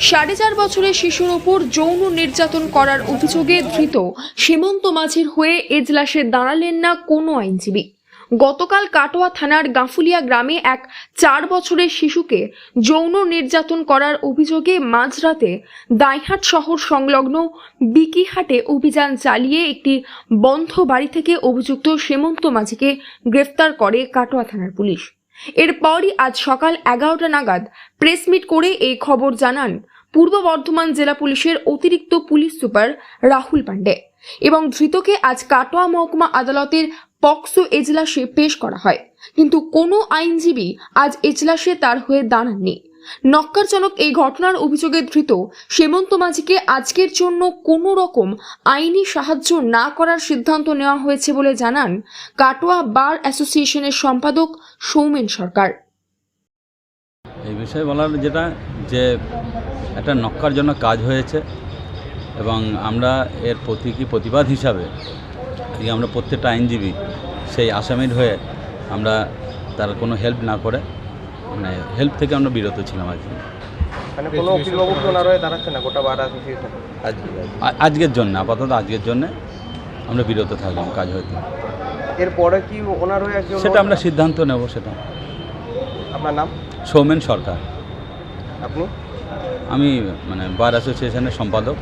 সাড়ে চার বছরের শিশুর ওপর যৌন নির্যাতন করার অভিযোগে ধৃত সীমন্ত মাঝির হয়ে এজলাসে দাঁড়ালেন না কোনো আইনজীবী। গতকাল কাটোয়া থানার গাফুলিয়া গ্রামে এক চার বছরের শিশুকে যৌন নির্যাতন করার অভিযোগে মাঝরাতে দাইহাট শহর সংলগ্ন বিকিহাটে অভিযান চালিয়ে একটি বন্ধ বাড়ি থেকে অভিযুক্ত সীমন্ত মাঝিকে গ্রেফতার করে কাটোয়া থানার পুলিশ। এরপরই আজ সকাল এগারোটা নাগাদ প্রেসমিট করে এই খবর জানান পূর্ব বর্ধমান জেলা পুলিশের অতিরিক্ত পুলিশ সুপার রাহুল পান্ডে এবং ধৃতকে আজ কাটোয়া মহকুমা আদালতের পক্সো এজলাসে পেশ করা হয়। কিন্তু কোনো আইনজীবী আজ এজলাসে তার হয়ে দাঁড়াননি। নক্কারজনক এই ঘটনার অভিযোগে ধৃত সেমন্ত মাঝিকে আজকের জন্য কোনো রকম আইনি সাহায্য না করার সিদ্ধান্ত নেওয়া হয়েছে বলে জানান কাটোয়া বার অ্যাসোসিয়েশনের সম্পাদক সৌমেন সরকার। এই বিষয়ে বলার যেটা, যে একটা নক্কার জন্য কাজ হয়েছে এবং আমরা এর প্রতীকী প্রতিবাদ হিসাবে আমরা প্রত্যেকটা আইনজীবী সেই আসামির হয়ে আমরা তার কোনো হেল্প না করে মানে হেল্প থেকে আমরা বিরত ছিলাম আজকে। মানে কোনো অভিভাবক দাঁড়াচ্ছে না? গোটা বার অ্যাসোসিয়েশন আজকের জন্য আপাতত আজকের জন্য আমরা বিরত থাকলাম কাজ হয়তো। এরপরে কি ওনার হয়ে একজন সেটা আমরা সিদ্ধান্ত নেব সেটা। আপনার নাম? সৌমেন সরকার। আপনি? আমি মানে বার অ্যাসোসিয়েশনের সম্পাদক।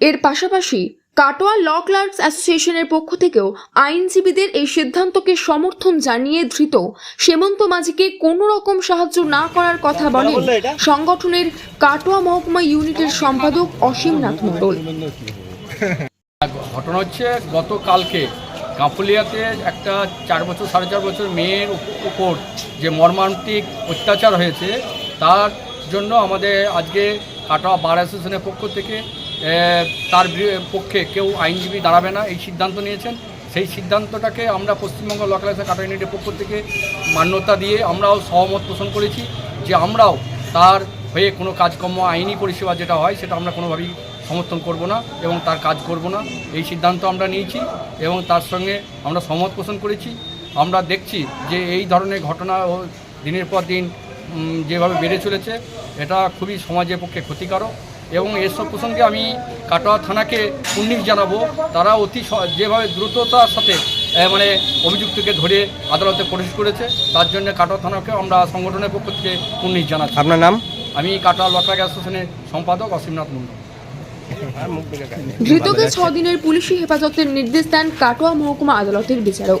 এর পাশাপাশি কাটোয়া ল ক্লার্কস অ্যাসোসিয়েশনের পক্ষ থেকেও আইনজীবীদের এই সিদ্ধান্তকে সমর্থন জানিয়ে ধৃত সেমন্ত মাঝিকে কোনো রকম সাহায্য না করার কথা বলেন সংগঠনের কাটোয়া মহকুমা ইউনিটের সম্পাদক অসীম নাথ মণ্ডল। ঘটনা হচ্ছে গতকালকে কাঁপুলিয়াতে একটা চার বছর সাড়ে চার বছর মেয়ের উপর যে মর্মান্তিক অত্যাচার হয়েছে তার জন্য আমাদের আজকে কাটোয়া বার অ্যাসোসিয়েশনের পক্ষ থেকে তার পক্ষে কেউ আইনজীবী দাঁড়াবে না, এই সিদ্ধান্ত নিয়েছেন। সেই সিদ্ধান্তটাকে আমরা পশ্চিমবঙ্গ লোকাল কাটা ইউনিটের পক্ষ থেকে মান্যতা দিয়ে আমরাও সহমত পোষণ করেছি যে আমরাও তার হয়ে কোনো কাজকর্ম, আইনি পরিষেবা যেটা হয় সেটা আমরা কোনোভাবেই সমর্থন করব না এবং তার কাজ করব না। এই সিদ্ধান্ত আমরা নিয়েছি এবং তার সঙ্গে আমরা সহমত পোষণ করেছি। আমরা দেখছি যে এই ধরনের ঘটনা দিনের পর দিন যেভাবে বেড়ে চলেছে, এটা খুবই সমাজের পক্ষে ক্ষতিকারক। এবং এসব প্রসঙ্গে আমি কাটোয়া থানাকে উন্নিশ জানাব। তারা অতি যেভাবে দ্রুততার সাথে মানে অভিযুক্তকে ধরে আদালতে প্রবেশ করেছে তার জন্য কাটোয়া থানাকে আমরা সংগঠনের পক্ষ থেকে উন্নিশ জানাচ্ছি। আপনার নাম? আমি কাটোয়া লটাক অ্যাসোসিয়েশনের সম্পাদক অসীমনাথ মন্ডল ধৃতকে ছদিনের পুলিশি হেফাজতের নির্দেশ দেন কাটোয়া মহকুমা আদালতের বিচারক।